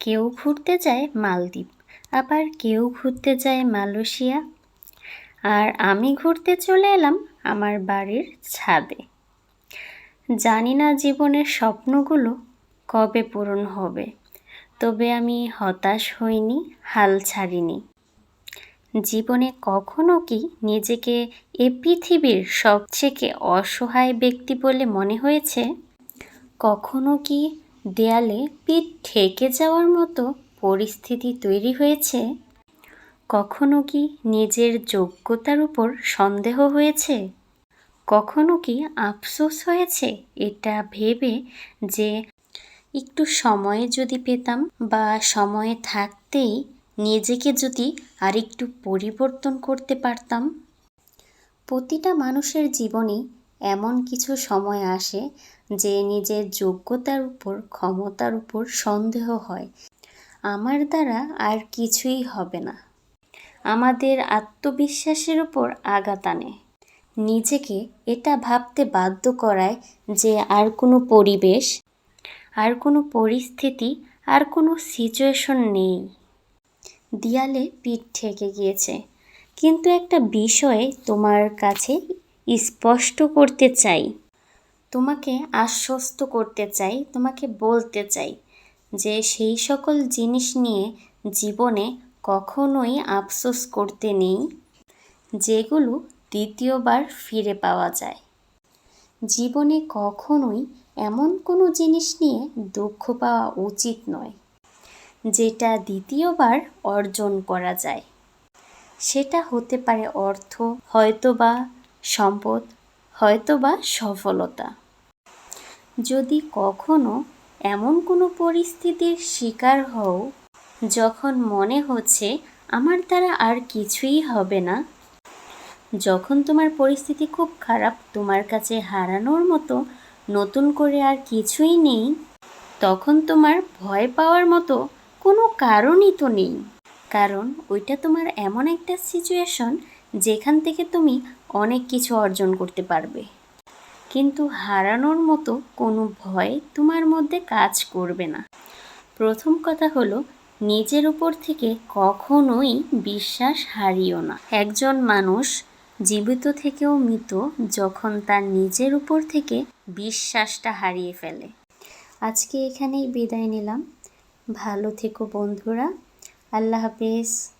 কেউ ঘুরতে যায় মালদ্বীপ, আবার কেউ ঘুরতে যায় মালয়েশিয়া। আর আমি ঘুরতে চলে এলাম আমার বাড়ির ছাদে। জানি না জীবনের স্বপ্নগুলো কবে পূরণ হবে, তবে আমি হতাশ হইনি, হাল ছাড়িনি। জীবনে কখনো কি নিজেকে এ পৃথিবীর সবথেকে অসহায় ব্যক্তি বলে মনে হয়েছে? কখনো কি দেয়ালে পিঠ ঠেকে যাওয়ার মতো পরিস্থিতি তৈরি হয়েছে। কখনো কি নিজের যোগ্যতার উপর সন্দেহ হয়েছে? কখনো কি আফসোস হয়েছে এটা ভেবে যে একটু সময় যদি পেতাম বা সময়ে থাকতেই নিজেকে যদি আরেকটু পরিবর্তন করতে পারতাম? প্রতিটা মানুষের জীবনেই এমন কিছু সময় আসে যে নিজের যোগ্যতার উপর, ক্ষমতার উপর সন্দেহ হয়। আমার দ্বারা আর কিছুই হবে না। আমাদের আত্মবিশ্বাসের উপর আঘাত আনে। নিজেকে এটা ভাবতে বাধ্য করায় যে আর কোনো পরিবেশ, আর কোনো পরিস্থিতি, আর কোনো সিচুয়েশন নেই। দেয়ালে পিঠ ঠেকে গিয়েছে। কিন্তু একটা বিষয়ে তোমার কাছে স্পষ্ট করতে চাই। তোমাকে আশ্বস্ত করতে চাই, তোমাকে বলতে চাই যে সেই সকল জিনিস নিয়ে জীবনে কখনোই আফসোস করতে নেই, যেগুলো দ্বিতীয়বার ফিরে পাওয়া যায়। জীবনে কখনোই এমন কোনো জিনিস নিয়ে দুঃখ পাওয়া উচিত নয়, যেটা দ্বিতীয়বার অর্জন করা যায়। সেটা হতে পারে অর্থ, হয়তোবা সম্পদ, হয়তোবা সফলতা। যদি কখনো এমন কোনো পরিস্থিতির শিকার হও, যখন মনে হচ্ছে আমার দ্বারা আর কিছুই হবে না, যখন তোমার পরিস্থিতি খুব খারাপ তোমার কাছে হারানোর মতো নতুন করে আর কিছুই নেই, তখন তোমার ভয় পাওয়ার মতো কোনো কারণই তো নেই। কারণ ওইটা তোমার এমন একটা সিচুয়েশন যেখান থেকে তুমি অনেক কিছু অর্জন করতে পারবে। কিন্তু হারানোর মতো কোনো ভয় তোমার মধ্যে কাজ করবে না। প্রথম কথা হলো, নিজের উপর থেকে কখনোই বিশ্বাস হারিও না। একজন মানুষ জীবিত থেকেও মৃত যখন তার নিজের উপর থেকে বিশ্বাসটা হারিয়ে ফেলে। আজকে এখানেই বিদায় নিলাম। ভালো থেকো বন্ধুরা। আল্লাহ হাফেজ।